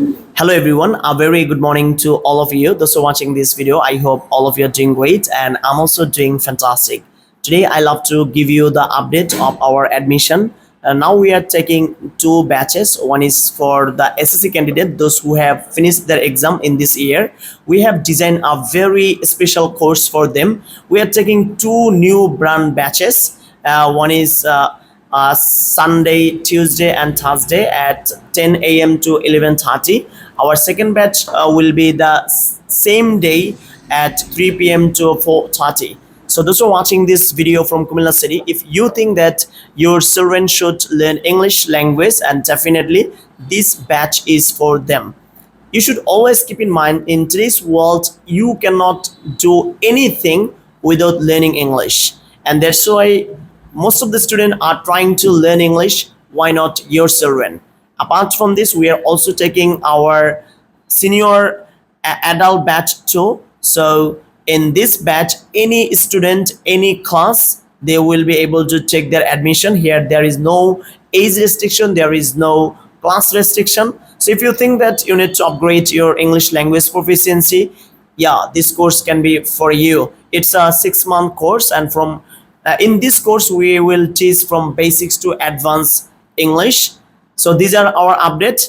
Hello everyone, a very good morning to all of you. Those who are watching this video, I hope all of you are doing great and I'm also doing fantastic. Today I love to give you the update of our admission. Uh, now we are taking two batches. One is for the SSC candidate, those who have finished their exam in this year. We have designed a very special course for them. We are taking two new brand batches. Uh, one is uh, uh, Sunday, Tuesday, and Thursday at 10 a.m. to 11:30. Our second batch uh, will be the same day at 3 p.m. to 4:30. So those who are watching this video from Kumila City, if you think that your children should learn English language, and definitely this batch is for them. You should always keep in mind in today's world, you cannot do anything without learning English, and that's why most of the students are trying to learn English. Why not your children? Apart from this, we are also taking our senior a- adult batch too. So in this batch, any student, any class, they will be able to take their admission here. There is no age restriction. There is no class restriction. So if you think that you need to upgrade your English language proficiency, yeah, this course can be for you. It's a six month course, and from uh, in this course we will teach from basics to advanced English. So these are our updates.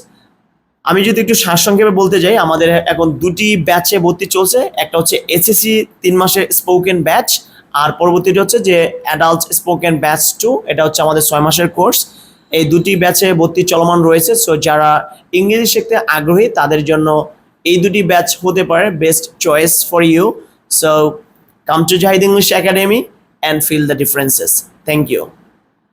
আমি যদি একটু সারসংক্ষেপে বলতে যাই আমাদের এখন দুটি ব্যাচে ভর্তি চলছে। একটা হচ্ছে এসএসসি তিন মাসের স্পোকেন ব্যাচ আর পরবর্তীটা হচ্ছে যে অ্যাডাল্ট স্পোকেন ব্যাচ টু এটা হচ্ছে আমাদের ছয় মাসের কোর্স এই দুটি ব্যাচে ভর্তি চলমান রয়েছে সো যারা ইংরেজি শিখতে আগ্রহী তাদের জন্য এই দুটি ব্যাচ হতে পারে। Best choice for you so come to Zahid English Academy and feel the differences. Thank you.